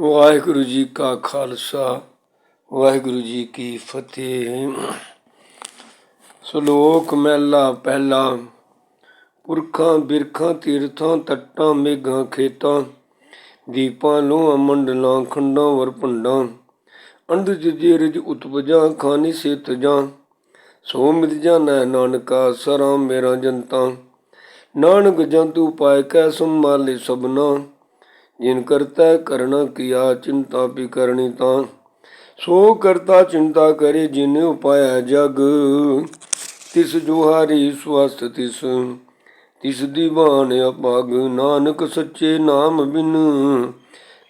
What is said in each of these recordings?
ਵਾਹਿਗੁਰੂ ਜੀ ਕਾ ਖਾਲਸਾ, ਵਾਹਿਗੁਰੂ ਜੀ ਕੀ ਫਤਿਹ। ਸ਼ਲੋਕ ਮਹਿਲਾ ਪਹਿਲਾ, ਪੁਰਖਾਂ, ਬਿਰਖਾਂ, ਤੀਰਥਾਂ, ਤੱਟਾਂ, ਮੇਘਾਂ, ਖੇਤਾਂ, ਦੀਪਾਂ, ਲੋਹਾਂ, ਮੰਡਲਾਂ, ਖੰਡਾਂ, ਵਰ ਭੰਡਾਂ, ਅੰਧ ਜਿਜੇ ਰਜ ਉਤਪਜਾ, ਖਾਨੀ ਸੇਤ ਜਾਂ, ਸੋ ਮਿਤ ਜਾਣੈ ਨਾਨਕਾ, ਸਰਾਂ ਮੇਰਾ ਜਨਤਾ, ਨਾਨਕ ਜੰਤੂ ਪਾਇ ਕੈ ਸੰਭਾਲੇ ਸਭਨਾ। ਜਿਨ ਕਰਤਾ ਕਰਣਾ ਕੀਆ, ਚਿੰਤਾ ਵੀ ਕਰਨੀ ਤਾਂ। ਸੋ ਕਰਤਾ ਚਿੰਤਾ ਕਰੇ ਜਿਨ ਉਪਾਇਆ ਜਗ। ਤਿਸ ਜੋਹਾਰੀ ਸਵਸਤ ਤਿਸ ਤਿਸ ਦੀਵਾਨ ਅਪਾਗ। ਨਾਨਕ ਸੱਚੇ ਨਾਮ ਬਿਨ,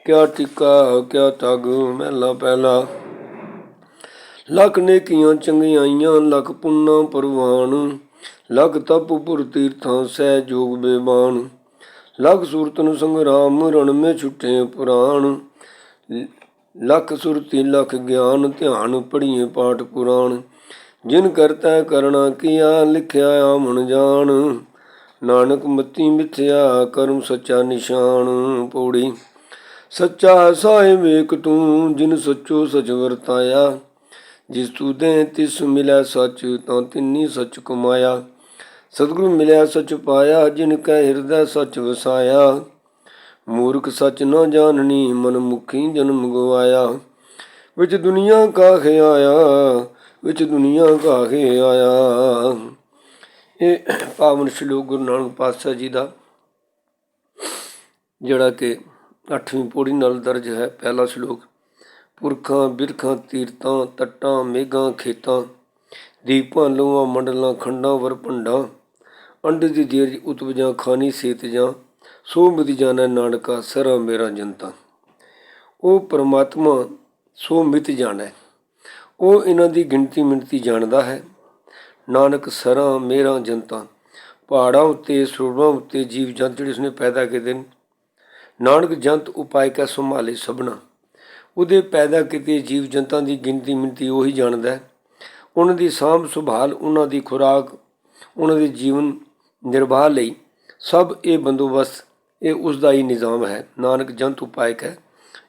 ਕਿਆ ਟਿਕਾ, ਕਿਆ ਤਗ, ਮਹਿਲਾ ਪਹਿਲਾ। ਲੱਖ ਨੇਕੀਆਂ ਚੰਗਿਆਈਆਂ ਲੱਖ ਪੁੰਨਾ ਪਰਵਾਨ। ਲਖ ਤਪ ਪੁਰ ਤੀਰਥਾਂ ਸਹਿ ਜੋਗ ਬੇਬਾਨ। ਲਖ ਨੂੰ ਸੰਗਰਾਮ ਰਣ ਮੇ ਛੁਟੇ ਪੁਰਾਣ। ਲਖ ਸੁਰਤੀ, ਲਖ ਗਿਆਨ, ਧਿਆਨ ਪੜੀਏ ਪਾਠ ਪੁਰਾਣ। ਜਿਨ ਕਰਤਾ ਕਰਣਾ ਕੀਆ, ਲਿਖਿਆ ਆਮਣ ਜਾਣ। ਨਾਨਕ ਮਤੀ ਮਿਥਿਆ, ਕਰਮ ਸੱਚਾ ਨਿਸ਼ਾਨ ਪੌੜੀ। ਸੱਚਾ ਸਾਹਿਬ ਏਕ ਤੂੰ, ਜਿਨ ਸੱਚੋ ਸਚ ਵਰਤਾਇਆ। ਜਿਸ ਤੂ ਦੇ ਤਿਸ ਮਿਲੈ ਸੱਚ, ਤਾਂ ਤਿੰਨੀ ਸੱਚ ਕਮਾਇਆ। ਸਤਿਗੁਰੂ ਮਿਲਿਆ ਸੱਚ ਪਾਇਆ, ਜਿਨ ਕੈ ਹਿਰਦੈ ਸੱਚ ਵਸਾਇਆ। ਮੂਰਖ ਸੱਚ ਨ ਜਾਣਨੀ ਮਨ ਮੁਖੀ ਜਨਮ ਗਵਾਇਆ। ਵਿੱਚ ਦੁਨੀਆ ਕਾਹੇ ਆਇਆ, ਵਿੱਚ ਦੁਨੀਆ ਕਾਹੇ ਆਇਆ। ਇਹ ਪਾਵਨ ਸ਼ਲੋਕ ਗੁਰੂ ਨਾਨਕ ਪਾਤਸ਼ਾਹ ਜੀ ਦਾ, ਜਿਹੜਾ ਕਿ 8ਵੀਂ ਪੌੜੀ ਨਾਲ ਦਰਜ ਹੈ, ਪਹਿਲਾ ਸ਼ਲੋਕ। ਪੁਰਖਾਂ, ਬਿਰਖਾਂ ਤੀਰਤਾਂ ਤੱਟਾਂ, ਮੇਘਾਂ, ਖੇਤਾਂ, ਦੀਪਾਂ, ਲੋਹਾਂ, ਮੰਡਲਾਂ, ਖੰਡਾਂ ਵਰ ਭੰਡਾਂ ਅੰਡ ਦੀ ਜੇਰ ਉਤਪਜਾਂ ਖਾਨੀ ਸੇਤ ਜਾਂ ਸੋ ਮਿਤ ਜਾਣਾ ਨਾਨਕਾ ਸਰਾ ਮੇਰਾ ਜਨਤਾ। ਉਹ ਪਰਮਾਤਮਾ ਸੋ ਮਿਤ ਜਾਣੈ। ਉਹ ਇਹਨਾਂ ਦੀ ਗਿਣਤੀ ਮਿਣਤੀ ਜਾਣਦਾ ਹੈ। ਨਾਨਕ ਸਰਾ ਮੇਰਾ ਜਨਤਾ, ਪਹਾੜਾਂ ਉੱਤੇ ਸਰੋਵਰਾਂ ਉੱਤੇ ਜੀਵ ਜੰਤ ਜਿਹੜੇ ਉਸਨੇ ਪੈਦਾ ਕੀਤੇ ਨੇ। ਨਾਨਕ ਜੰਤ ਉਪਾਇ ਕਾ ਸੰਭਾਲੇ ਸਭਨਾ। ਉਹਦੇ ਪੈਦਾ ਕੀਤੇ ਜੀਵ ਜੰਤਾਂ ਦੀ ਗਿਣਤੀ ਮਿਣਤੀ ਉਹੀ ਜਾਣਦਾ ਹੈ। ਉਹਨਾਂ ਦੀ ਸਾਂਭ ਸੰਭਾਲ, ਉਹਨਾਂ ਦੀ ਖੁਰਾਕ, ਉਹਨਾਂ ਦੇ ਜੀਵਨ ਨਿਰਵਾਹ ਲਈ ਸਭ ਇਹ ਬੰਦੋਬਸਤ, ਇਹ ਉਸ ਦਾ ਹੀ ਨਿਜ਼ਾਮ ਹੈ। ਨਾਨਕ ਜੰਤ ਉਪਾਇਕ ਹੈ।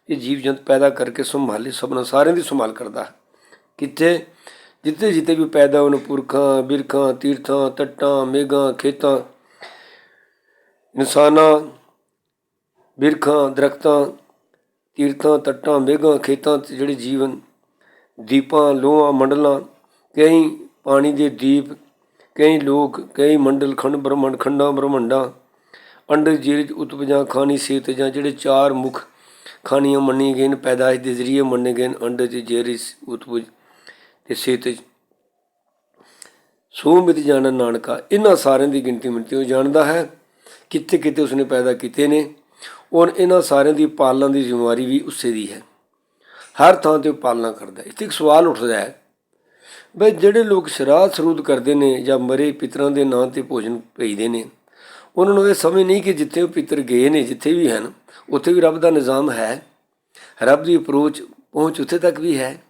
ਇਹ ਜੀਵ ਜੰਤ ਪੈਦਾ ਕਰਕੇ ਸੰਭਾਲੇ, ਸਭਨਾ ਸਾਰਿਆਂ ਦੀ ਸੰਭਾਲ ਕਰਦਾ ਹੈ। ਕਿੱਥੇ? ਜਿੱਥੇ ਜਿੱਥੇ ਵੀ ਪੈਦਾ ਹੋਣ, ਪੁਰਖਾਂ, ਬਿਰਖਾਂ, ਤੀਰਥਾਂ, ਤੱਟਾਂ, ਮੇਘਾਂ, ਖੇਤਾਂ, ਇਨਸਾਨਾਂ, ਬਿਰਖਾਂ, ਦਰਖਤਾਂ, ਤੀਰਥਾਂ, ਤੱਟਾਂ, ਮੇਘਾਂ, ਖੇਤਾਂ ਤੇ ਜਿਹੜੇ ਜੀਵਨ, ਦੀਪਾਂ, ਲੋਹਾਂ, ਮੰਡਲਾਂ, ਕਈ ਪਾਣੀ ਦੇ ਦੀਪ ਕਈ ਲੋਕ, ਕਈ ਮੰਡਲ ਖੰਡ ਬ੍ਰਹਮੰਡ, ਖੰਡਾਂ ਬ੍ਰਹਮੰਡਾਂ, ਅੰਡਰ ਜੀਰਜ ਉਤਪਜਾਂ ਖਾਨੀ ਸੇਤ ਜਾਂ ਜਿਹੜੇ ਚਾਰ ਮੁੱਖ ਖਾਨੀਆਂ ਮੰਨੀ ਗਏ ਨੇ, ਪੈਦਾਇਸ਼ ਦੇ ਜ਼ਰੀਏ ਮੰਨੇ ਗਏ ਨੇ, ਅੰਡਰ ਚ ਜੇਰਿਸ ਉਤਪਜ ਤੇ ਸੇਤ ਸੋ ਮਿਤ ਜਾਣਨ ਨਾਨਕਾ, ਇਹਨਾਂ ਸਾਰਿਆਂ ਦੀ ਗਿਣਤੀ ਮਿਣਤੀ ਉਹ ਜਾਣਦਾ ਹੈ ਕਿੱਥੇ ਕਿਤੇ ਉਸਨੇ ਪੈਦਾ ਕੀਤੇ ਨੇ ਔਰ ਇਹਨਾਂ ਸਾਰਿਆਂ ਦੀ ਪਾਲਣਾ ਦੀ ਜ਼ਿੰਮੇਵਾਰੀ ਵੀ ਉਸੇ ਦੀ ਹੈ। ਹਰ ਥਾਂ ਤੇ ਉਹ ਪਾਲਣਾ ਕਰਦਾ ਇੱਥੇ ਇੱਕ ਸਵਾਲ ਉੱਠਦਾ ਹੈ ਬਈ ਜਿਹੜੇ ਲੋਕ ਸ਼ਰਾਧ ਸਰੂਦ ਕਰਦੇ ਨੇ ਜਾਂ ਮਰੇ ਪਿਤਰਾਂ ਦੇ ਨਾਂ ਤੇ ਭੋਜਨ ਭੇਜਦੇ ਨੇ, ਉਹਨਾਂ ਨੂੰ ਇਹ ਸਮਝ ਨਹੀਂ ਕਿ ਜਿੱਥੇ ਉਹ ਪਿਤਰ ਗਏ ਨੇ, ਜਿੱਥੇ ਵੀ ਹਨ, ਉੱਥੇ ਵੀ ਰੱਬ ਦਾ ਨਿਜ਼ਾਮ ਹੈ। ਰੱਬ ਦੀ ਅਪਰੋਚ ਪਹੁੰਚ ਉੱਥੇ ਤੱਕ ਵੀ ਹੈ।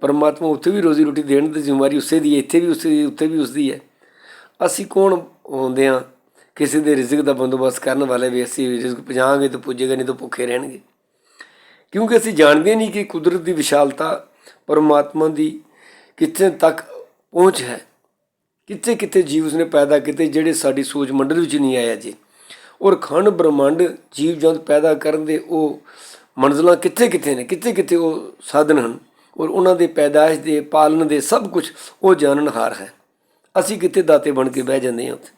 ਪਰਮਾਤਮਾ ਉੱਥੇ ਵੀ ਰੋਜ਼ੀ ਰੋਟੀ ਦੇਣ ਦੀ ਜ਼ਿੰਮੇਵਾਰੀ ਉਸੇ ਦੀ ਹੈ, ਇੱਥੇ ਵੀ ਉਸੇ ਦੀ ਉੱਥੇ ਵੀ ਉਸ ਦੀ ਹੈ। ਅਸੀਂ ਕੌਣ ਹੁੰਦੇ ਆ ਕਿਸੇ ਦੇ ਰਿਜ਼ਕ ਦਾ ਬੰਦੋਬਸਤ ਕਰਨ ਵਾਲੇ ਵੀ ਅਸੀਂ ਰਿਜ਼ਕ ਪਹੁੰਚਾਂਗੇ ਤਾਂ ਪੁੱਜੇਗਾ ਨਹੀਂ ਤਾਂ ਭੁੱਖੇ ਰਹਿਣਗੇ। ਕਿਉਂਕਿ ਅਸੀਂ ਜਾਣਦੇ ਨਹੀਂ ਕਿ ਕੁਦਰਤ ਦੀ ਵਿਸ਼ਾਲਤਾ ਪਰਮਾਤਮਾ ਦੀ ਕਿੱਥੇ ਤੱਕ ਪਹੁੰਚ ਹੈ? ਕਿੱਥੇ ਕਿੱਥੇ ਜੀਵ ਉਸਨੇ ਪੈਦਾ ਕੀਤੇ ਜਿਹੜੇ ਸਾਡੀ ਸੋਚ ਮੰਡਲ ਵਿੱਚ ਨਹੀਂ ਆਇਆ ਜੀ? ਔਰ ਖੰਡ ਬ੍ਰਹਮੰਡ ਜੀਵ ਜੰਤ ਪੈਦਾ ਕਰਨ ਦੇ ਉਹ ਮੰਜ਼ਲਾਂ ਕਿੱਥੇ ਕਿੱਥੇ ਨੇ? ਕਿੱਥੇ ਕਿੱਥੇ ਉਹ ਸਾਧਨ ਹਨ? ਔਰ ਉਹਨਾਂ ਦੇ ਪੈਦਾਇਸ਼ ਦੇ, ਪਾਲਣ ਦੇ ਸਭ ਕੁਝ ਉਹ ਜਾਣਨਹਾਰ ਹੈ। ਅਸੀਂ ਕਿੱਥੇ ਦਾਤੇ ਬਣ ਕੇ ਬਹਿ ਜਾਂਦੇ ਹਾਂ ਉੱਥੇ?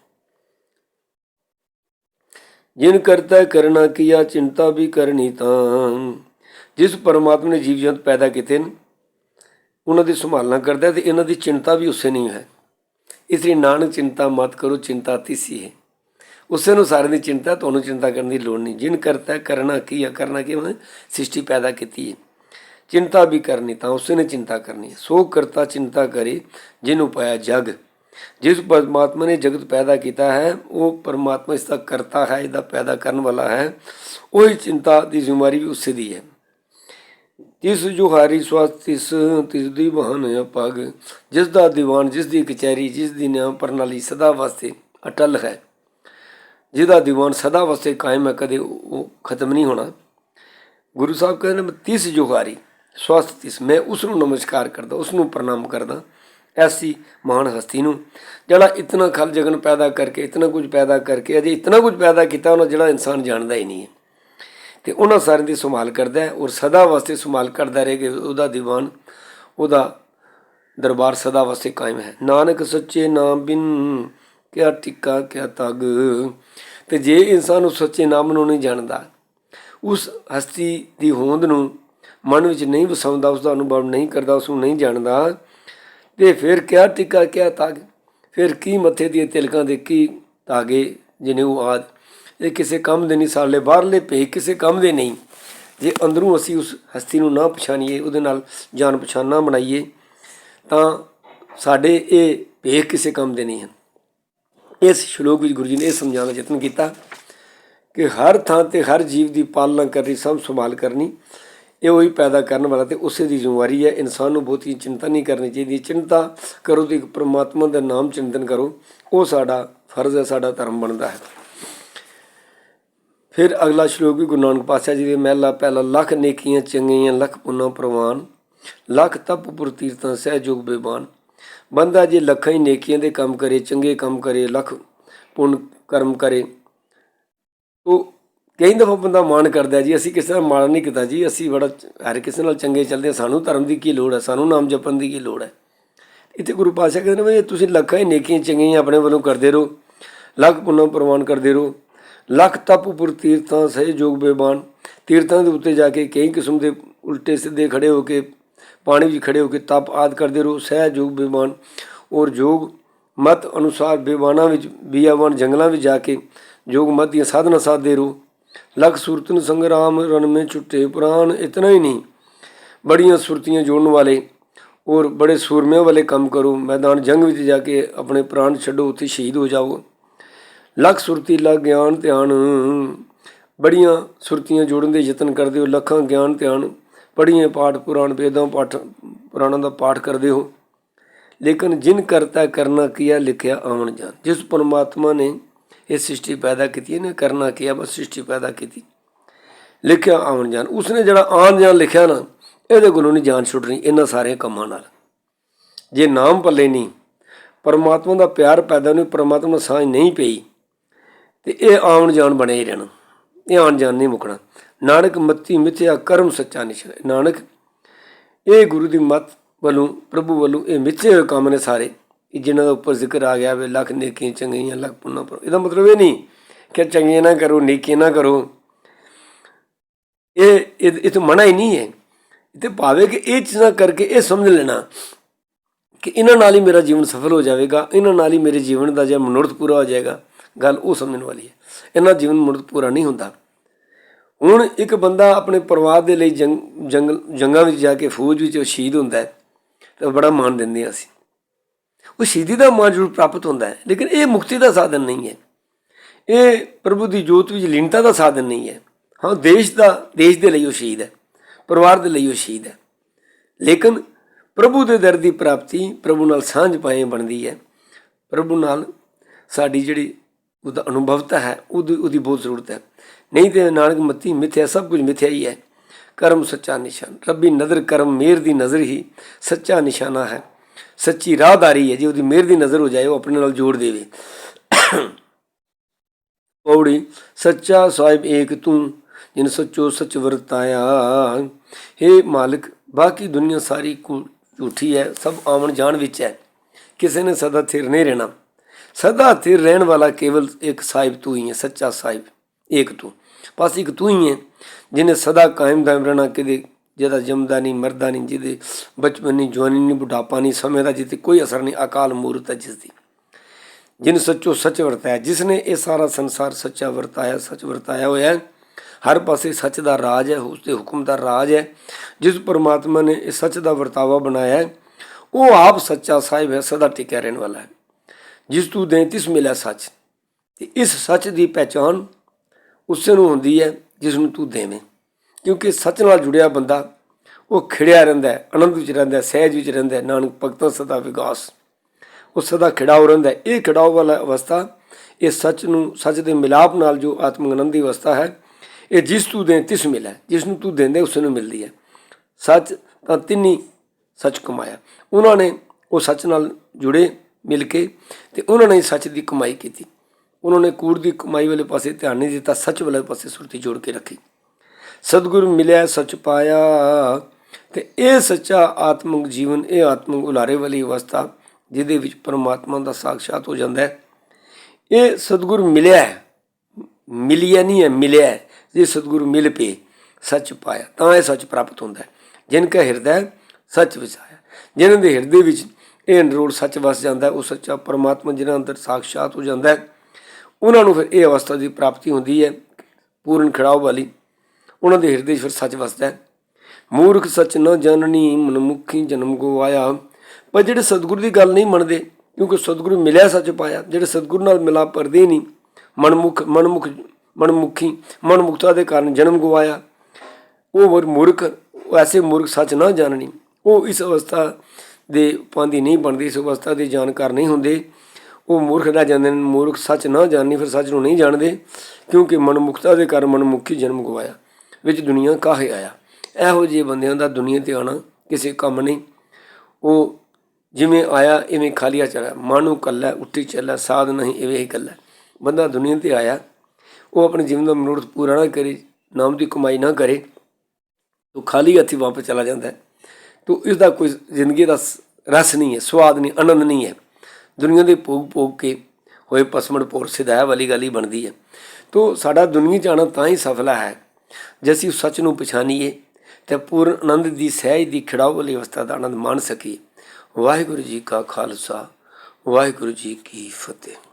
ਜਿਨ ਕਰਤਾ ਕਰਨਾ ਕੀਆ, ਚਿੰਤਾ ਵੀ ਕਰਨੀ ਤਾਂ। ਜਿਸ ਪਰਮਾਤਮਾ ਨੇ ਜੀਵ ਜੰਤ ਪੈਦਾ ਕੀਤੇ ਨੇ ਉਹਨਾਂ ਦੀ ਸੰਭਾਲਣਾ ਕਰਦਾ ਤੇ ਇਹਨਾਂ ਦੀ ਚਿੰਤਾ ਵੀ ਉਸੇ ਨਹੀਂ ਹੈ। ਇਸ ਲਈ ਨਾਨਕ ਚਿੰਤਾ ਮਤ ਕਰੋ, ਚਿੰਤਾ ਤਿਸੀ ਹੈ। ਉਸੇ ਨੂੰ ਸਾਰਿਆਂ ਦੀ ਚਿੰਤਾ, ਤੁਹਾਨੂੰ ਚਿੰਤਾ ਕਰਨ ਦੀ ਲੋੜ ਨਹੀਂ। ਜਿਨ ਕਰਤਾ, ਕਰਨਾ ਕੀ ਹੈ ਕਰਨਾ ਕੀ ਉਹਨੇ ਸ੍ਰਿਸ਼ਟੀ ਪੈਦਾ ਕੀਤੀ ਹੈ। ਚਿੰਤਾ ਵੀ ਕਰਨੀ, ਤਾਂ ਉਸੇ ਨੇ ਚਿੰਤਾ ਕਰਨੀ ਸੋ ਕਰਤਾ, ਚਿੰਤਾ ਕਰੇ ਜਿਹਨੂੰ ਪਾਇਆ ਜਗ। ਜਿਸ ਪਰਮਾਤਮਾ ਨੇ ਜਗਤ ਪੈਦਾ ਕੀਤਾ ਹੈ, ਉਹ ਪਰਮਾਤਮਾ ਇਸ ਦਾ ਕਰਤਾ ਹੈ ਇਹਦਾ ਪੈਦਾ ਕਰਨ ਵਾਲਾ ਹੈ। ਉਹੀ ਚਿੰਤਾ ਦੀ ਜ਼ਿੰਮੇਵਾਰੀ ਵੀ ਉਸੇ ਦੀ ਹੈ। ਤਿਸ ਜੁਹਾਰੀ ਸਵਸਤ ਤਿਸ ਤਿਸ ਦੀ ਬਹਾਨ ਪਗ ਜਿਸ ਦਾ ਦੀਵਾਨ, ਜਿਸ ਦੀ ਕਚਹਿਰੀ, ਜਿਸ ਦੀ ਨਿਆਂ ਪ੍ਰਣਾਲੀ ਸਦਾ ਵਾਸਤੇ ਅਟਲ ਹੈ। ਜਿਹਦਾ ਦੀਵਾਨ ਸਦਾ ਵਾਸਤੇ ਕਾਇਮ ਹੈ, ਕਦੇ ਉਹ ਖਤਮ ਨਹੀਂ ਹੋਣਾ। ਗੁਰੂ ਸਾਹਿਬ ਕਹਿੰਦੇ ਮੈਂ ਤਿਸ ਜੁਹਾਰੀ ਸਵਸਥ ਤਿਸ, ਮੈਂ ਉਸ ਨੂੰ ਨਮਸਕਾਰ ਕਰਦਾ ਉਸ ਨੂੰ ਪ੍ਰਣਾਮ ਕਰਦਾ, ਐਸੀ ਮਹਾਨ ਹਸਤੀ ਨੂੰ, ਜਿਹੜਾ ਇਤਨਾ ਖਲ ਜਗਨ ਪੈਦਾ ਕਰਕੇ, ਇਤਨਾ ਕੁਝ ਪੈਦਾ ਕਰਕੇ, ਅਜੇ ਇਤਨਾ ਕੁਝ ਪੈਦਾ ਕੀਤਾ, ਉਹਨਾਂ ਜਿਹੜਾ ਇਨਸਾਨ ਜਾਣਦਾ ਹੀ ਨਹੀਂ ਹੈ। ਤੇ ਉਹਨਾਂ ਸਾਰਿਆਂ ਦੀ ਸੰਭਾਲ ਕਰਦਾ ਹੈ ਔਰ ਸਦਾ ਵਾਸਤੇ ਸੰਭਾਲ ਕਰਦਾ ਰਹੇ ਕਿ ਉਹਦਾ ਦੀਵਾਨ, ਉਹਦਾ ਦਰਬਾਰ ਸਦਾ ਵਾਸਤੇ ਕਾਇਮ ਹੈ। ਨਾਨਕ ਸੱਚੇ ਨਾਮ ਬਿਨ ਕਿਆ ਟਿੱਕਾ, ਕਿਆ ਤਗ। ਤੇ ਜੇ ਇਨਸਾਨ ਉਸ ਸੱਚੇ ਨਾਮ ਨੂੰ ਨਹੀਂ ਜਾਣਦਾ, ਉਸ ਹਸਤੀ ਦੀ ਹੋਂਦ ਨੂੰ ਮਨ ਵਿੱਚ ਨਹੀਂ ਵਸਾਉਂਦਾ, ਉਸ ਦਾ ਅਨੁਭਵ ਨਹੀਂ ਕਰਦਾ, ਉਸ ਨੂੰ ਨਹੀਂ ਜਾਣਦਾ, ਤੇ ਫਿਰ ਕਿਆ ਟਿੱਕਾ, ਕਿਆ ਤਗ? ਫਿਰ ਕੀ ਮੱਥੇ ਦੀਆਂ ਤਿਲਕਾਂ ਦੇ ਕੀ ਤਾਗੇ ਜਿਹਨੇ ਉਹ ਆਦ ਇਹ ਕਿਸੇ ਕੰਮ ਦੇ ਨਹੀਂ ਸਾਲੇ ਬਾਹਰਲੇ ਭੇ ਕਿਸੇ ਕੰਮ ਦੇ ਨਹੀਂ। ਜੇ ਅੰਦਰੋਂ ਅਸੀਂ ਉਸ ਹਸਤੀ ਨੂੰ ਨਾ ਪਛਾਣੀਏ, ਉਹਦੇ ਨਾਲ ਜਾਣ ਪਛਾਣ ਨਾ ਬਣਾਈਏ, ਤਾਂ ਸਾਡੇ ਇਹ ਭੇਖ ਕਿਸੇ ਕੰਮ ਦੇ ਨਹੀਂ ਹਨ। ਇਸ ਸ਼ਲੋਕ ਵਿੱਚ ਗੁਰੂ ਜੀ ਨੇ ਇਹ ਸਮਝਾਉਣ ਦਾ ਯਤਨ ਕੀਤਾ ਕਿ ਹਰ ਥਾਂ ਤੇ ਹਰ ਜੀਵ ਦੀ ਪਾਲਣਾ ਕਰਨੀ, ਸਭ ਸੰਭਾਲ ਕਰਨੀ, ਇਹ ਉਹੀ ਪੈਦਾ ਕਰਨ ਵਾਲਾ ਤੇ ਉਸੇ ਦੀ ਜ਼ਿੰਮੇਵਾਰੀ ਹੈ। ਇਨਸਾਨ ਨੂੰ ਬਹੁਤੀ ਚਿੰਤਾ ਨਹੀਂ ਕਰਨੀ ਚਾਹੀਦੀ। ਚਿੰਤਾ ਕਰੋ ਤੇ ਇੱਕ ਪ੍ਰਮਾਤਮਾ ਦਾ ਨਾਮ ਚਿੰਤਨ ਕਰੋ। ਉਹ ਸਾਡਾ ਫਰਜ਼ ਹੈ, ਸਾਡਾ ਧਰਮ ਬਣਦਾ ਹੈ। ਫਿਰ ਅਗਲਾ ਸ਼ਲੋਕ ਵੀ ਗੁਰੂ ਨਾਨਕ ਪਾਤਸ਼ਾਹ ਜੀ ਦੇ ਮਹਿਲਾ ਪਹਿਲਾ ਲੱਖ ਨੇਕੀਆਂ ਚੰਗੀਆਂ ਲੱਖ ਪੁੰਨਾ ਪ੍ਰਵਾਨ ਲੱਖ ਤਪ ਪੁਰ ਤੀਰਥਾਂ ਸਹਿਜੋਗ ਬੇਬਾਨ। ਬੰਦਾ ਜੇ ਲੱਖਾਂ ਹੀ ਨੇਕੀਆਂ ਦੇ ਕੰਮ ਕਰੇ ਚੰਗੇ ਕੰਮ ਕਰੇ ਲੱਖ ਪੁੰਨ ਕਰਮ ਕਰੇ ਉਹ ਕਈ ਦਫਾ ਬੰਦਾ ਮਾਣ ਕਰਦਾ ਜੀ ਅਸੀਂ ਕਿਸੇ ਦਾ ਮਾਣ ਨਹੀਂ ਕੀਤਾ ਜੀ ਅਸੀਂ ਬੜਾ ਹਰ ਕਿਸੇ ਨਾਲ ਚੰਗੇ ਚੱਲਦੇ ਹਾਂ, ਸਾਨੂੰ ਧਰਮ ਦੀ ਕੀ ਲੋੜ ਹੈ ਸਾਨੂੰ ਨਾਮ ਜਪਣ ਦੀ ਕੀ ਲੋੜ ਹੈ। ਇੱਥੇ ਗੁਰੂ ਪਾਤਸ਼ਾਹ ਕਹਿੰਦੇ ਨੇ ਵੀ ਤੁਸੀਂ ਲੱਖਾਂ ਹੀ ਨੇਕੀਆਂ ਚੰਗੀਆਂ ਆਪਣੇ ਵੱਲੋਂ ਕਰਦੇ ਰਹੋ ਲੱਖ ਪੁੰਨਾ ਪ੍ਰਵਾਨ ਕਰਦੇ ਰਹੋ। ਲੱਖ ਤਪ ਉਪਰ ਤੀਰਥਾਂ ਸਹਿਯੋਗ ਬੇਬਾਨ। ਤੀਰਥਾਂ ਦੇ ਉੱਤੇ ਜਾ ਕੇ ਕਈ ਕਿਸਮ ਦੇ ਉਲਟੇ ਸਿੱਧੇ ਖੜੇ ਹੋ ਕੇ, ਪਾਣੀ ਵਿੱਚ ਖੜੇ ਹੋ ਕੇ ਤਪ ਆਦ ਕਰਦੇ ਰਹੋ, ਸਹਿਯੋਗ ਬੇਬਾਨ। ਔਰ ਯੋਗ ਮਤ ਅਨੁਸਾਰ ਬੇਬਾਨਾਂ ਵਿੱਚ ਬੀਆਵਾਨ ਜੰਗਲਾਂ ਵਿੱਚ ਜਾ ਕੇ ਯੋਗ ਮਤ ਦੀਆਂ ਸਾਧਨਾ ਸਾਧਦੇ ਰਹੋ। ਲਖ ਸੁਰਤਨ ਸੰਗਰਾਮ ਰਨ ਮੇ ਛੁੱਟੇ ਪ੍ਰਾਨ ਇਤਨਾ ਹੀ ਨਹੀਂ। ਬੜੀਆਂ ਸੁਰਤੀਆਂ ਜੋੜਨ ਵਾਲੇ ਔਰ ਬੜੇ ਸੂਰਮਿਆਂ ਵਾਲੇ ਕੰਮ ਕਰੋ। ਮੈਦਾਨ ਜੰਗ ਵਿੱਚ ਜਾ ਕੇ ਆਪਣੇ ਪ੍ਰਾਣ ਛੱਡੋ, ਉੱਥੇ ਸ਼ਹੀਦ ਹੋ ਜਾਓ ਲੱਖ ਸੁਰਤੀ ਲੱਖ ਗਿਆਨ ਧਿਆਨ। ਬੜੀਆਂ ਸੁਰਤੀਆਂ ਜੋੜਨ ਦੇ ਯਤਨ ਕਰਦੇ ਹੋ, ਲੱਖਾਂ ਗਿਆਨ ਧਿਆਨ। ਪੜ੍ਹੀਏ ਪਾਠ ਪੁਰਾਣ ਵੇਦਾਂ ਪਾਠ, ਪੁਰਾਣਾਂ ਦਾ ਪਾਠ ਕਰਦੇ ਹੋ। ਲੇਕਿਨ ਜਿਨ ਕਰਤਾ ਕਰਨਾ ਕੀਆ, ਲਿਖਿਆ ਆਉਣ ਜਾਣ ਜਿਸ ਪਰਮਾਤਮਾ ਨੇ ਇਹ ਸ੍ਰਿਸ਼ਟੀ ਪੈਦਾ ਕੀਤੀ, ਇਹਨੇ ਕਰਨਾ ਕੀਆ, ਬਸ ਸ੍ਰਿਸ਼ਟੀ ਪੈਦਾ ਕੀਤੀ। ਲਿਖਿਆ ਆਉਣ ਜਾਣ ਉਸਨੇ ਜਿਹੜਾ ਆਉਣ ਜਾਣ ਲਿਖਿਆ ਨਾ, ਇਹਦੇ ਕੋਲੋਂ ਨਹੀਂ ਜਾਨ ਛੁੱਟਣੀ, ਇਹਨਾਂ ਸਾਰੇ ਕੰਮਾਂ ਨਾਲ। ਜੇ ਨਾਮ ਪੱਲੇ ਨਹੀਂ, ਪਰਮਾਤਮਾ ਦਾ ਪਿਆਰ ਪੈਦਾ ਨਹੀਂ, ਪਰਮਾਤਮਾ ਸਾਂਝ ਨਹੀਂ ਪਈ। ਤੇ ਇਹ ਆਉਣ ਜਾਣ ਬਣਿਆ ਹੀ ਰਹਿਣਾ। ਇਹ ਆਉਣ ਜਾਣ ਨਹੀਂ ਮੁਕਣਾ। ਨਾਨਕ ਮੱਤੀ ਮਿਥਿਆ ਕਰਮ ਸੱਚਾ ਨਿਸ਼ਰ ਨਾਨਕ, ਇਹ ਗੁਰੂ ਦੀ ਮੱਤ ਵੱਲੋਂ, ਪ੍ਰਭੂ ਵੱਲੋਂ ਇਹ ਮਿੱਥੇ ਹੋਏ ਕੰਮ ਨੇ ਸਾਰੇ। ਇਹ ਜਿਨ੍ਹਾਂ ਦਾ ਉੱਪਰ ਜ਼ਿਕਰ ਆ ਗਿਆ ਵੇ ਲੱਖ ਨੇਕੀਆਂ ਚੰਗੀਆਂ, ਲੱਖ ਪੁੰਨਾ ਪਰ। ਇਹਦਾ ਮਤਲਬ ਇਹ ਨਹੀਂ ਕਿ ਚੰਗੀਆਂ ਨਾ ਕਰੋ, ਨੇਕੀਆਂ ਨਾ ਕਰੋ। ਇਹ ਇਹ ਤਾਂ ਮਨਾ ਹੀ ਨਹੀਂ ਹੈ। ਇਹ ਤੇ ਭਾਵੇਂ ਕਿ ਇਹ ਚੀਜ਼ਾਂ ਕਰਕੇ ਇਹ ਸਮਝ ਲੈਣਾ ਕਿ ਇਹਨਾਂ ਨਾਲ ਹੀ ਮੇਰਾ ਜੀਵਨ ਸਫਲ ਹੋ ਜਾਵੇਗਾ, ਇਹਨਾਂ ਨਾਲ ਹੀ ਮੇਰੇ ਜੀਵਨ ਦਾ ਜਿਹੜਾ ਮਨੋਰਥ ਪੂਰਾ ਹੋ ਜਾਏਗਾ। ਗੱਲ ਉਹ ਸਮਝਣ ਵਾਲੀ ਹੈ। ਇਹਨਾਂ ਜੀਵਨ ਮਨੋਰਥ ਪੂਰਾ ਨਹੀਂ ਹੁੰਦਾ। ਹੁਣ ਇੱਕ ਬੰਦਾ ਆਪਣੇ ਪਰਿਵਾਰ ਦੇ ਲਈ ਜੰਗ ਜੰਗਲ ਜੰਗਾਂ ਵਿੱਚ ਜਾ ਕੇ ਫੌਜ ਵਿੱਚ ਉਹ ਸ਼ਹੀਦ ਹੁੰਦਾ ਹੈ, ਤਾਂ ਬੜਾ ਮਾਣ ਦਿੰਦੇ ਹਾਂ ਅਸੀਂ। ਉਹ ਸ਼ਹੀਦੀ ਦਾ ਮਾਣ ਜ਼ਰੂਰ ਪ੍ਰਾਪਤ ਹੁੰਦਾ ਹੈ, ਲੇਕਿਨ ਇਹ ਮੁਕਤੀ ਦਾ ਸਾਧਨ ਨਹੀਂ ਹੈ। ਇਹ ਪ੍ਰਭੂ ਦੀ ਜੋਤ ਵਿੱਚ ਲੀਨਤਾ ਦਾ ਸਾਧਨ ਨਹੀਂ ਹੈ। ਹਾਂ, ਦੇਸ਼ ਦਾ, ਦੇਸ਼ ਦੇ ਲਈ ਉਹ ਸ਼ਹੀਦ ਹੈ, ਪਰਿਵਾਰ ਦੇ ਲਈ ਉਹ ਸ਼ਹੀਦ ਹੈ। ਲੇਕਿਨ ਪ੍ਰਭੂ ਦੇ ਦਰ ਦੀ ਪ੍ਰਾਪਤੀ ਪ੍ਰਭੂ ਨਾਲ ਸਾਂਝ ਪਾਏ ਬਣਦੀ ਹੈ, ਪ੍ਰਭੂ ਨਾਲ ਸਾਡੀ ਜਿਹੜੀ ਉਹਦਾ ਅਨੁਭਵਤਾ ਹੈ, ਉਹਦੀ ਉਹਦੀ ਬਹੁਤ ਜ਼ਰੂਰਤ ਹੈ। ਨਹੀਂ ਤੇ ਨਾਨਕ ਮੱਤੀ ਮਿਥਿਆ, ਸਭ ਕੁਝ ਮਿਥਿਆ ਹੀ ਹੈ। ਕਰਮ ਸੱਚਾ ਨਿਸ਼ਾਨ। ਰੱਬੀ ਨਜ਼ਰ ਕਰਮ, ਮੇਰ ਦੀ ਨਜ਼ਰ ਹੀ ਸੱਚਾ ਨਿਸ਼ਾਨਾ ਹੈ। ਸੱਚੀ ਰਾਹਦਾਰੀ ਹੈ, ਜੇ ਉਹਦੀ ਮੇਰ ਦੀ ਨਜ਼ਰ ਹੋ ਜਾਏ, ਉਹ ਆਪਣੇ ਨਾਲ ਜੋੜ ਦੇਵੇ। ਪੌੜੀ, ਸੱਚਾ ਸਾਹਿਬ ਏਕ ਤੂੰ, ਜਿਨ ਸੱਚੋ ਸੱਚ ਵਰਤਾਇਆ। हे ਮਾਲਕ, ਬਾਕੀ ਦੁਨੀਆ ਸਾਰੀ ਕੁ- ਝੂਠੀ ਹੈ, ਸਭ ਆਵਣ ਜਾਣ ਵਿੱਚ ਹੈ। ਕਿਸੇ ਨੇ ਸਦਾ ਥਿਰ ਨਹੀਂ ਰਹਿਣਾ। ਸਦਾ ਥਿਰ ਰਹਿਣ ਵਾਲਾ ਕੇਵਲ ਇੱਕ ਸਾਹਿਬ ਤੂੰ ਹੀ ਹੈ, ਸੱਚਾ ਸਾਹਿਬ, ਏਕ ਤੂੰ। ਬਸ ਇੱਕ ਤੂੰ ਹੀ ਹੈ, ਜਿਹਨੇ ਸਦਾ ਕਾਇਮ ਦਾਇਮ ਰਹਿਣਾ, ਕਿਤੇ ਜਿਹਦਾ ਜੰਮਦਾ ਨਹੀਂ, ਮਰਦਾ ਨਹੀਂ, ਜਿਹਦੇ ਬਚਪਨ ਨਹੀਂ, ਜਵਾਨੀ ਨਹੀਂ, ਬੁਢਾਪਾ ਨਹੀਂ, ਸਮੇਂ ਦਾ ਜਿੱਤੇ ਕੋਈ ਅਸਰ ਨਹੀਂ, ਅਕਾਲ ਮੂਰਤ ਹੈ ਜਿਸ ਦੀ ਜਿਨ ਸੱਚੋ ਸੱਚ ਵਰਤਾਇਆ ਜਿਸ ਨੇ ਇਹ ਸਾਰਾ ਸੰਸਾਰ ਸੱਚਾ ਵਰਤਾਇਆ, ਸੱਚ ਵਰਤਾਇਆ ਹੋਇਆ ਹੈ, ਹਰ ਪਾਸੇ ਸੱਚ ਦਾ ਰਾਜ ਹੈ, ਉਸ ਦੇ ਹੁਕਮ ਦਾ ਰਾਜ ਹੈ, ਜਿਸ ਪਰਮਾਤਮਾ ਨੇ ਇਹ ਸੱਚ ਦਾ ਵਰਤਾਵਾ ਬਣਾਇਆ ਹੈ, ਉਹ ਆਪ ਸੱਚਾ ਸਾਹਿਬ ਹੈ, ਸਦਾ ਟਿਕਿਆ ਰਹਿਣ ਵਾਲਾ ਹੈ। ਜਿਸ ਤੂੰ ਦੇ ਤਿਸ ਮਿਲਿਆ ਸੱਚ। ਤੇ ਇਸ ਸੱਚ ਦੀ ਪਹਿਚਾਨ ਉਸੇ ਨੂੰ ਹੁੰਦੀ ਹੈ ਜਿਸ ਨੂੰ ਤੂੰ ਦੇਵੇਂ। ਕਿਉਂਕਿ ਸੱਚ ਨਾਲ ਜੁੜਿਆ ਬੰਦਾ, ਉਹ ਖਿੜਿਆ ਰਹਿੰਦਾ ਹੈ, ਆਨੰਦ ਵਿੱਚ ਰਹਿੰਦਾ ਹੈ, ਸਹਿਜ ਵਿੱਚ ਰਹਿੰਦਾ ਹੈ, ਨਾਨਕ ਭਗਤਾਂ ਸਦਾ ਵਿਗਾਸ ਉਹ ਸਦਾ ਖਿੜਾਉ ਰਹਿੰਦਾ ਹੈ। ਇਹ ਖਿੜਾਉ ਵਾਲਾ ਅਵਸਥਾ, ਇਹ ਸੱਚ ਨੂੰ, ਸੱਚ ਦੇ ਮਿਲਾਪ ਨਾਲ ਜੋ ਆਤਮਿਕ ਆਨੰਦ ਦੀ ਅਵਸਥਾ ਹੈ, ਇਹ ਜਿਸ ਤੂੰ ਦੇ ਤਿਸ ਮਿਲੈ ਜਿਸ ਨੂੰ ਤੂੰ ਦਿੰਦੇ ਉਸ ਨੂੰ ਮਿਲਦੀ ਹੈ। ਸੱਚ ਤਾਂ ਤਿੰਨੀ ਸੱਚ ਕਮਾਇਆ। ਉਹਨਾਂ ਨੇ ਉਹ ਸੱਚ ਨਾਲ ਜੁੜੇ ਮਿਲ ਕੇ ਤੇ ਉਹਨਾਂ ਨੇ ਸੱਚ ਦੀ ਕਮਾਈ ਕੀਤੀ। ਉਹਨਾਂ ਨੇ ਕੂੜ ਦੀ ਕਮਾਈ ਵਾਲੇ ਪਾਸੇ ਧਿਆਨ ਨਹੀਂ ਦਿੱਤਾ, ਸੱਚ ਵਾਲੇ ਪਾਸੇ ਸੁਰਤੀ ਜੋੜ ਕੇ ਰੱਖੀ। ਸਤਿਗੁਰੂ ਮਿਲਿਆ, ਸੱਚ ਪਾਇਆ ਤੇ ਇਹ ਸੱਚਾ ਆਤਮਿਕ ਜੀਵਨ, ਇਹ ਆਤਮਿਕ ਉਲਾਰੇ ਵਾਲੀ ਅਵਸਥਾ ਜਿਹਦੇ ਵਿੱਚ ਪਰਮਾਤਮਾ ਦਾ ਸਾਖਸ਼ਾਤ ਹੋ ਜਾਂਦਾ ਹੈ। ਇਹ ਸਤਿਗੁਰ ਮਿਲਿਆ ਹੈ। ਮਿਲਿਆ ਨਹੀਂ ਹੈ, ਮਿਲਿਆ ਹੈ। ਜੇ ਸਤਿਗੁਰ ਮਿਲ ਪਏ, ਸੱਚ ਪਾਇਆ, ਤਾਂ ਇਹ ਸੱਚ ਪ੍ਰਾਪਤ ਹੁੰਦਾ ਹੈ। ਜਿਨ ਕਾ ਹਿਰਦੈ ਸੱਚ ਵਸਾਇਆ ਜਿਨ੍ਹਾਂ ਦੇ ਹਿਰਦੇ ਵਿੱਚ ਇਹ ਨਿਰੋਲ ਸੱਚ ਵਸ ਜਾਂਦਾ ਹੈ, ਉਹ ਸੱਚਾ ਪਰਮਾਤਮਾ ਜਿਹਨਾਂ ਅੰਦਰ ਸਾਖਸ਼ਾਤ ਹੋ ਜਾਂਦਾ ਹੈ ਉਹਨਾਂ ਨੂੰ ਫਿਰ ਇਹ ਅਵਸਥਾ ਦੀ ਪ੍ਰਾਪਤੀ ਹੁੰਦੀ ਹੈ ਪੂਰਨ ਖੜਾਓ ਵਾਲੀ। ਉਹਨਾਂ ਦੇ ਹਿਰਦੇ 'ਚ ਫਿਰ ਸੱਚ ਵਸਦਾ ਹੈ। ਮੂਰਖ ਸੱਚ ਨਾ ਜਾਣਨੀ ਮਨਮੁਖੀ ਜਨਮ ਗਵਾਇਆ ਪਰ ਜਿਹੜੇ ਸਤਿਗੁਰੂ ਦੀ ਗੱਲ ਨਹੀਂ ਮੰਨਦੇ ਕਿਉਂਕਿ ਸਤਿਗੁਰੂ ਮਿਲਿਆ ਸੱਚ ਪਾਇਆ ਜਿਹੜੇ ਸਤਿਗੁਰੂ ਨਾਲ ਮਿਲਾ ਕਰਦੇ ਨਹੀਂ ਮਨਮੁਖ ਮਨਮੁਖ ਮਨਮੁਖੀ ਮਨਮੁਖਤਾ ਦੇ ਕਾਰਨ ਜਨਮ ਗਵਾਇਆ ਉਹ ਵਰ ਮੂਰਖ ਉਹ ਐਸੇ ਮੂਰਖ ਸੱਚ ਨਾ ਜਾਣਨੀ। ਉਹ ਇਸ ਅਵਸਥਾ ਦੇ ਪਾਂਦੀ ਨਹੀਂ ਬਣਦੀ ਇਸ ਅਵਸਥਾ ਦੇ ਜਾਣਕਾਰ ਨਹੀਂ ਹੁੰਦੇ। ਉਹ ਮੂਰਖ ਰਹਿ ਜਾਂਦੇ ਨੇ ਮੂਰਖ ਸੱਚ ਨਾ ਜਾਣਨੀ, ਫਿਰ ਸੱਚ ਨੂੰ ਨਹੀਂ ਜਾਣਦੇ, ਕਿਉਂਕਿ ਮਨਮੁਖਤਾ ਦੇ ਕਾਰਨ ਮਨਮੁਖੀ ਜਨਮ ਗਵਾਇਆ, ਵਿੱਚ ਦੁਨੀਆ ਕਾਹੇ ਆਇਆ। ਇਹੋ ਜਿਹੇ ਬੰਦਿਆਂ ਦਾ ਦੁਨੀਆ ਤੇ ਆਣਾ ਕਿਸੇ ਕੰਮ ਨਹੀਂ। ਉਹ ਜਿਵੇਂ ਆਇਆ, ਇਵੇਂ ਖਾਲੀਆ ਚਲਾ ਮਾਨੂ ਕੱਲਾ, ਉੱਠੀ ਚੱਲਾ ਸਾਧ ਨਹੀਂ, ਇਵੇਂ ਹੀ ਕੱਲਾ। ਬੰਦਾ ਦੁਨੀਆ ਤੇ ਆਇਆ, ਉਹ ਆਪਣੇ ਜੀਵਨ ਦਾ ਮਨੋਰਥ ਪੂਰਾ ਨਾ ਕਰੇ, ਨਾਮ ਦੀ ਕਮਾਈ ਨਾ ਕਰੇ, ਉਹ ਖਾਲੀ ਹੱਥੀ ਵਾਪਸ ਚਲਾ ਜਾਂਦਾ ਹੈ। ਤੋ ਇਸ ਦਾ ਕੋਈ ਜ਼ਿੰਦਗੀ ਦਾ ਸ- ਰਸ ਨਹੀਂ ਹੈ, ਸਵਾਦ ਨਹੀਂ, ਆਨੰਦ ਨਹੀਂ ਹੈ। ਦੁਨੀਆ ਦੇ ਭੋਗ ਭੋਗ ਕੇ ਹੋਏ ਪਸਮੜ ਪੋਰ ਸਿਧਾਇਆ ਵਾਲੀ ਗੱਲ ਹੀ ਬਣਦੀ ਹੈ। ਤੋ ਸਾਡਾ ਦੁਨੀਆ 'ਚ ਆਉਣਾ ਤਾਂ ਹੀ ਸਫਲਾ ਹੈ, ਜੇ ਅਸੀਂ ਸੱਚ ਨੂੰ ਪਛਾਣੀਏ, ਤੇ ਪੂਰਨ ਆਨੰਦ ਦੀ ਸਹਿਜ ਦੀ ਖਿੜਾਓ ਵਾਲੀ ਅਵਸਥਾ ਦਾ ਆਨੰਦ ਮਾਣ ਸਕੀਏ। ਵਾਹਿਗੁਰੂ ਜੀ ਕਾ ਖਾਲਸਾ, ਵਾਹਿਗੁਰੂ ਜੀ ਕੀ ਫਤਿਹ।